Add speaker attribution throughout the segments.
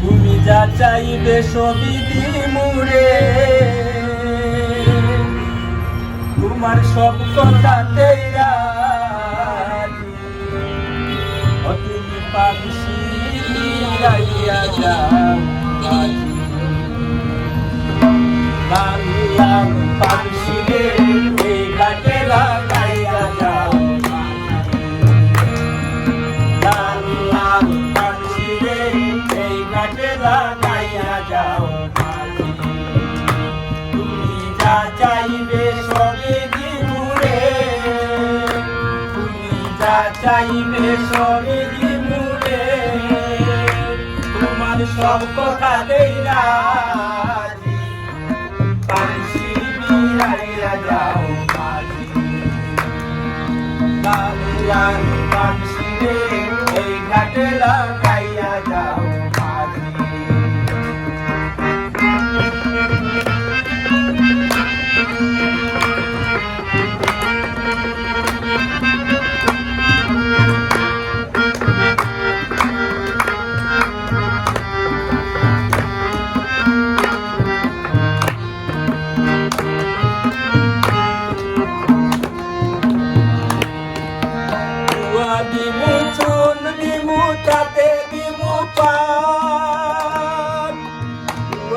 Speaker 1: তুমি যা চাইবে সবই দিমুরে তোমার সব ও তুমি পাখি রাইয়া যাও পাখি রে। লাগাইয়া যাও। তুমি যা চাইবে সবই দিমুরে তুমি যা চাইবে সবই দিমুরে তোমার সব কথা দেই রাজি। পানসি বিরাইয়া যাও লাল লাল পানসি রে এই ঘাটে লাগাইয়া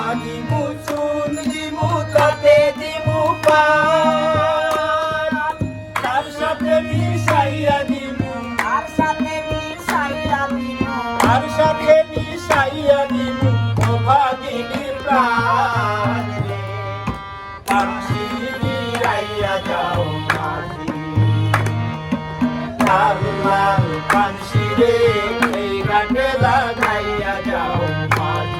Speaker 1: Dimu cun dimu tate dimu pan তার সাথে মিশাইয়া দিমু
Speaker 2: সাথে মিশাইয়া
Speaker 1: তার সাথে মিশাইয়া দিমু ও প্রাণ রে পানসি যাও মাঝি লাল লাল পানসি রে এই ঘাটে লাগাইয়া যাও মাঝি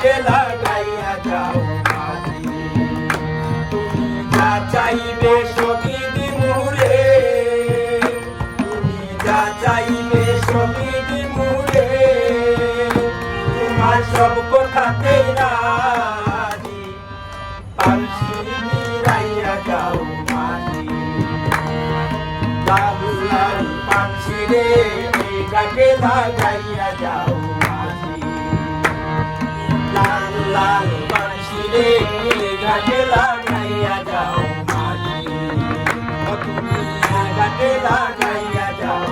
Speaker 1: এই লাগাইয়া যাও তুমি যা চাইবে সবই দিমুরে তুমি যা চাইবে সবই দিমুরে তোমার সব কথাতে রাজি পালসি মিরাইয়া যাও মাঝি লাল লাল পানসি রে এই লাগাইয়া যাও লাগাইয়া যাও মাঝি। ঘাটে লাগাইয়া যাও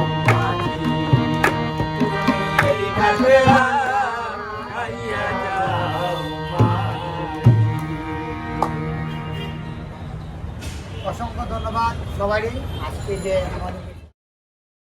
Speaker 1: যাও
Speaker 2: অসংখ্য ধন্যবাদ সবারই। আজকে যে আমাদের